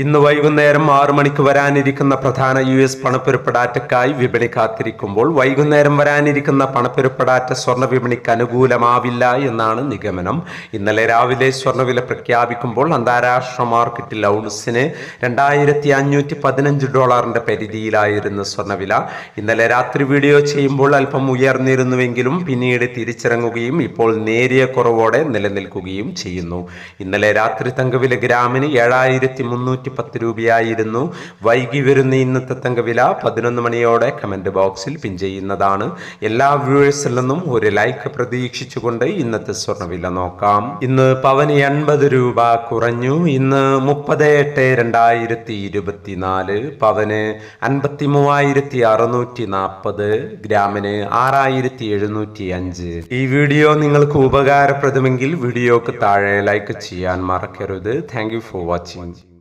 ഇന്ന് വൈകുന്നേരം ആറു മണിക്ക് വരാനിരിക്കുന്ന പ്രധാന യു എസ് പണപ്പെരുപ്പടാറ്റക്കായി വിപണി കാത്തിരിക്കുമ്പോൾ വൈകുന്നേരം വരാനിരിക്കുന്ന പണപ്പെരുപ്പടാറ്റ സ്വർണ വിപണിക്ക് അനുകൂലമാവില്ല എന്നാണ് നിഗമനം. ഇന്നലെ രാവിലെ സ്വർണവില പ്രഖ്യാപിക്കുമ്പോൾ അന്താരാഷ്ട്ര മാർക്കറ്റിൽ ഔൺസിന് രണ്ടായിരത്തി അഞ്ഞൂറ്റി പതിനഞ്ച് ഡോളറിന്റെ പരിധിയിലായിരുന്നു സ്വർണവില. ഇന്നലെ രാത്രി വീഡിയോ ചെയ്യുമ്പോൾ അല്പം ഉയർന്നിരുന്നുവെങ്കിലും പിന്നീട് തിരിച്ചിറങ്ങുകയും ഇപ്പോൾ നേരിയ കുറവോടെ നിലനിൽക്കുകയും ചെയ്യുന്നു. ഇന്നലെ രാത്രി തങ്കവില ഗ്രാമിന് ഏഴായിരത്തി മുന്നൂറ്റി പത്ത് രൂപയായിരുന്നു. വൈകി വരുന്ന ഇന്നത്തെ തങ്കവില പതിനൊന്ന് മണിയോടെ കമന്റ് ബോക്സിൽ പിൻ ചെയ്യുന്നതാണ്. എല്ലാ വ്യൂവേഴ്സിൽ നിന്നും ഒരു ലൈക്ക് പ്രതീക്ഷിച്ചുകൊണ്ട് ഇന്നത്തെ സ്വർണവില നോക്കാം. ഇന്ന് പവന് എൺപത് രൂപ കുറഞ്ഞു. ഇന്ന് മുപ്പത് എട്ട് രണ്ടായിരത്തി ഇരുപത്തിനാല്. പവന് അൻപത്തി മൂവായിരത്തി അറുന്നൂറ്റി നാൽപ്പത് ഗ്രാമിന് ആറായിരത്തി എഴുന്നൂറ്റി അഞ്ച്. ഈ വീഡിയോ നിങ്ങൾക്ക് ഉപകാരപ്രദമെങ്കിൽ വീഡിയോക്ക് താഴെ ലൈക്ക് ചെയ്യാൻ മറക്കരുത്. Thank for watching